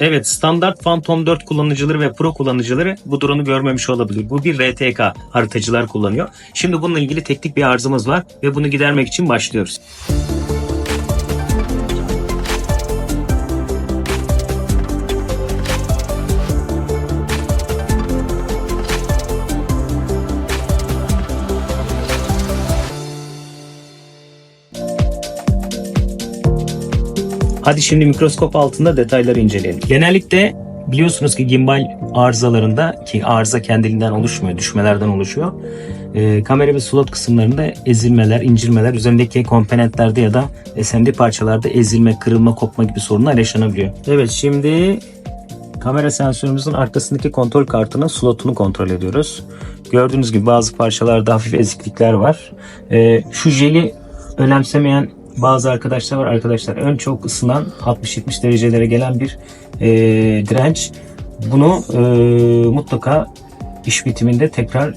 Evet standart Phantom 4 kullanıcıları ve Pro kullanıcıları bu drone'u görmemiş olabilir. Bu bir RTK haritacılar kullanıyor. Şimdi bununla ilgili teknik bir arızamız var ve bunu gidermek için başlıyoruz. Hadi şimdi mikroskop altında detayları inceleyelim. Genellikle biliyorsunuz ki gimbal arızalarında ki arıza kendiliğinden oluşmuyor, düşmelerden oluşuyor. Ee, kamera ve slot kısımlarında ezilmeler, incirmeler, üzerindeki komponentlerde ya da SMD parçalarda ezilme, kırılma, kopma gibi sorunlar yaşanabiliyor. Evet şimdi kamera sensörümüzün arkasındaki kontrol kartının slotunu kontrol ediyoruz. Gördüğünüz gibi bazı parçalarda hafif eziklikler var. Ee, şu jeli önemsemeyen bazı arkadaşlar var. Arkadaşlar ön çok ısınan 60-70 derecelere gelen bir e, direnç. Bunu e, mutlaka iş bitiminde tekrar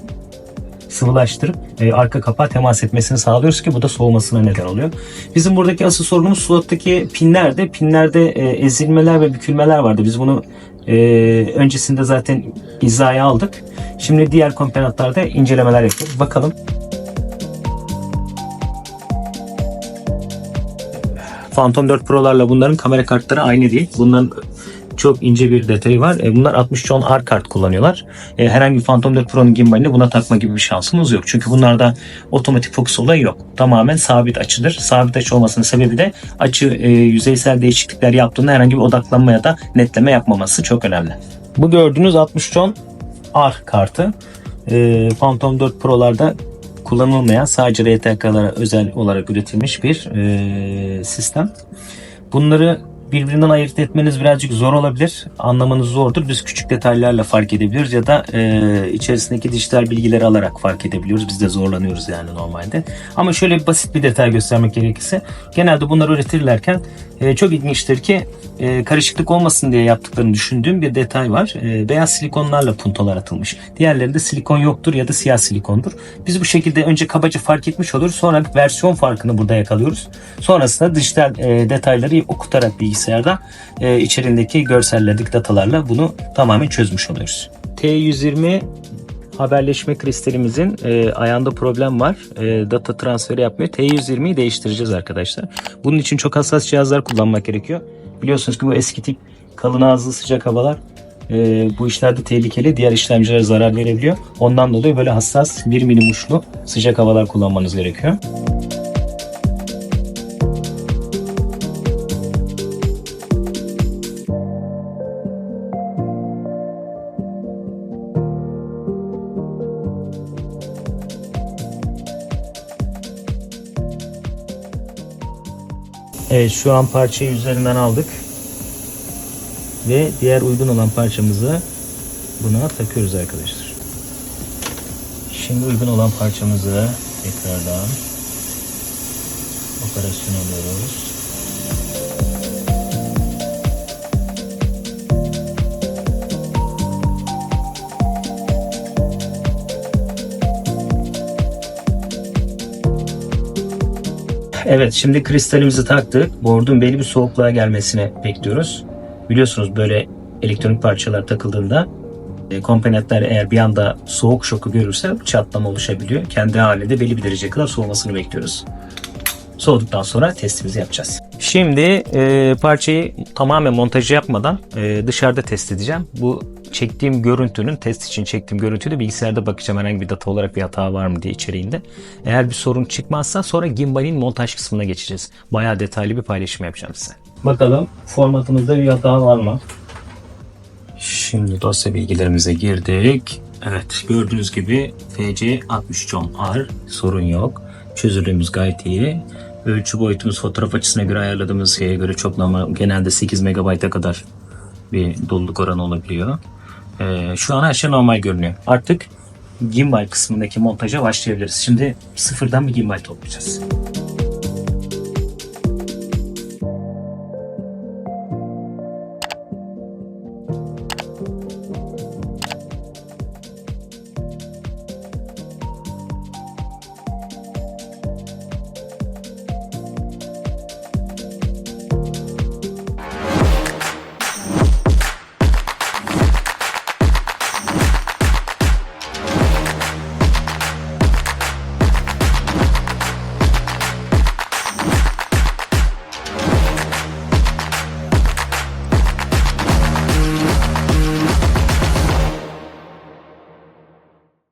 sıvılaştırıp e, arka kapağa temas etmesini sağlıyoruz ki bu da soğumasına neden oluyor. Bizim buradaki asıl sorunumuz slottaki pinlerde. Pinlerde e, ezilmeler ve bükülmeler vardı. Biz bunu e, öncesinde zaten hizaya aldık. Şimdi diğer komponentlarda incelemeler yapıyoruz. Bakalım. Phantom 4 Pro'larla bunların kamera kartları aynı değil. Bunların çok ince bir detayı var. E, Bunlar 60 on R kart kullanıyorlar. E, Herhangi bir Phantom 4 Pro'nun gimbalini buna takma gibi bir şansımız yok. Çünkü bunlarda otomatik fokus olayı yok. Tamamen sabit açıdır. Sabit açı olmasının sebebi de açı e, yüzeysel değişiklikler yaptığında herhangi bir odaklanma ya da netleme yapmaması çok önemli. Bu gördüğünüz 60 on R kartı e, Phantom 4 Pro'larda kullanılmayan sadece RTK'lara özel olarak üretilmiş bir e, sistem. Bunları birbirinden ayırt etmeniz birazcık zor olabilir. Anlamanız zordur. Biz küçük detaylarla fark edebiliyoruz ya da e, içerisindeki dijital bilgileri alarak fark edebiliyoruz. Biz de zorlanıyoruz yani normalde. Ama şöyle bir basit bir detay göstermek gerekirse genelde bunları üretirlerken e, çok ilginçtir ki e, karışıklık olmasın diye yaptıklarını düşündüğüm bir detay var. E, beyaz silikonlarla puntolar atılmış. Diğerlerinde silikon yoktur ya da siyah silikondur. Biz bu şekilde önce kabaca fark etmiş oluruz. Sonra versiyon farkını burada yakalıyoruz. Sonrasında dijital e, detayları okutarak bilgisayarda e, içerindeki görsellerdeki datalarla bunu tamamen çözmüş oluyoruz. T120 haberleşme kristalimizin e, ayağında problem var. E, data transferi yapmıyor. T120'yi değiştireceğiz arkadaşlar. Bunun için çok hassas cihazlar kullanmak gerekiyor. Biliyorsunuz ki bu eski tip kalın ağızlı sıcak havalar e, bu işlerde tehlikeli. Diğer işlemcilere zarar verebiliyor. Ondan dolayı böyle hassas bir milim uçlu sıcak havalar kullanmanız gerekiyor. Evet şu an parçayı üzerinden aldık. Ve diğer uygun olan parçamızı buna takıyoruz arkadaşlar. Şimdi uygun olan parçamızı tekrardan operasyon alıyoruz. Evet şimdi kristalimizi taktık. Board'un belli bir soğukluğa gelmesini bekliyoruz. Biliyorsunuz böyle elektronik parçalar takıldığında e, komponentler eğer bir anda soğuk şoku görürse çatlama oluşabiliyor. Kendi halinde belli bir derece kadar soğumasını bekliyoruz. Soğuduktan sonra testimizi yapacağız. Şimdi e, parçayı tamamen montajı yapmadan e, dışarıda test edeceğim. Bu çektiğim görüntünün test için çektiğim görüntüde bilgisayarda bakacağım herhangi bir data olarak bir hata var mı diye içeriğinde. Eğer bir sorun çıkmazsa sonra gimbalin montaj kısmına geçeceğiz. Bayağı detaylı bir paylaşım yapacağım size. Bakalım formatımızda bir hata var mı? Şimdi dosya bilgilerimize girdik. Evet gördüğünüz gibi FC 6310R sorun yok. Çözünürlüğümüz gayet iyi. Ölçü boyutumuz fotoğraf açısına göre ayarladığımız şeye göre çoklama genelde 8 MB'a kadar bir doluluk oranı olabiliyor. Ee, şu an her şey normal görünüyor. Artık gimbal kısmındaki montaja başlayabiliriz. Şimdi sıfırdan bir gimbal toplayacağız.